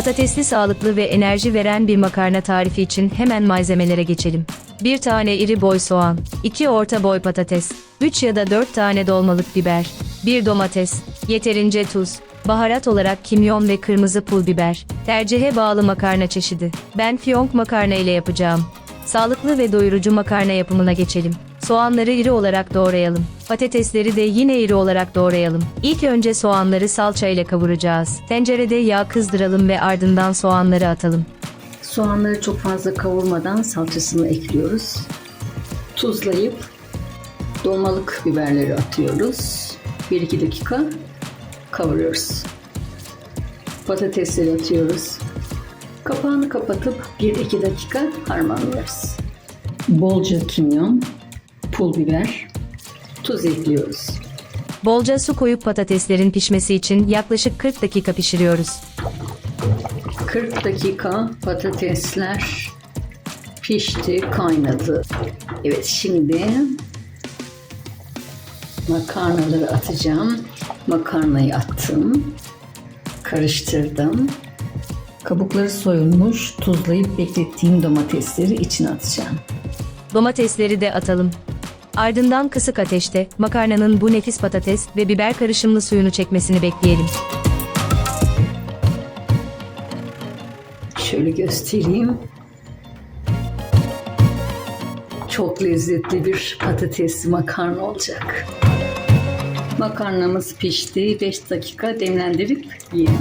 Patatesli sağlıklı ve enerji veren bir makarna tarifi için hemen malzemelere geçelim. 1 tane iri boy soğan, 2 orta boy patates, 3 ya da 4 tane dolmalık biber, 1 domates, yeterince tuz, baharat olarak kimyon ve kırmızı pul biber, tercihe bağlı makarna çeşidi. Ben fiyonk makarna ile yapacağım. Sağlıklı ve doyurucu makarna yapımına geçelim. Soğanları iri olarak doğrayalım. Patatesleri de yine iri olarak doğrayalım. İlk önce soğanları salça ile kavuracağız. Tencerede yağ kızdıralım ve ardından soğanları atalım. Soğanları çok fazla kavurmadan salçasını ekliyoruz. Tuzlayıp dolmalık biberleri atıyoruz. 1-2 dakika kavuruyoruz. Patatesleri atıyoruz. Kapağını kapatıp 1-2 dakika harmanlıyoruz. Bolca kimyon, pul biber, tuz ekliyoruz. Bolca su koyup patateslerin pişmesi için yaklaşık 40 dakika pişiriyoruz. 40 dakika patatesler pişti, kaynadı. Evet şimdi makarnaları atacağım. Makarnayı attım. Karıştırdım. Kabukları soyulmuş, tuzlayıp beklettiğim domatesleri içine atacağım. Domatesleri de atalım. Ardından kısık ateşte makarnanın bu nefis patates ve biber karışımlı suyunu çekmesini bekleyelim. Şöyle göstereyim. Çok lezzetli bir patatesli makarna olacak. Makarnamız pişti. 5 dakika demlendirip yiyelim.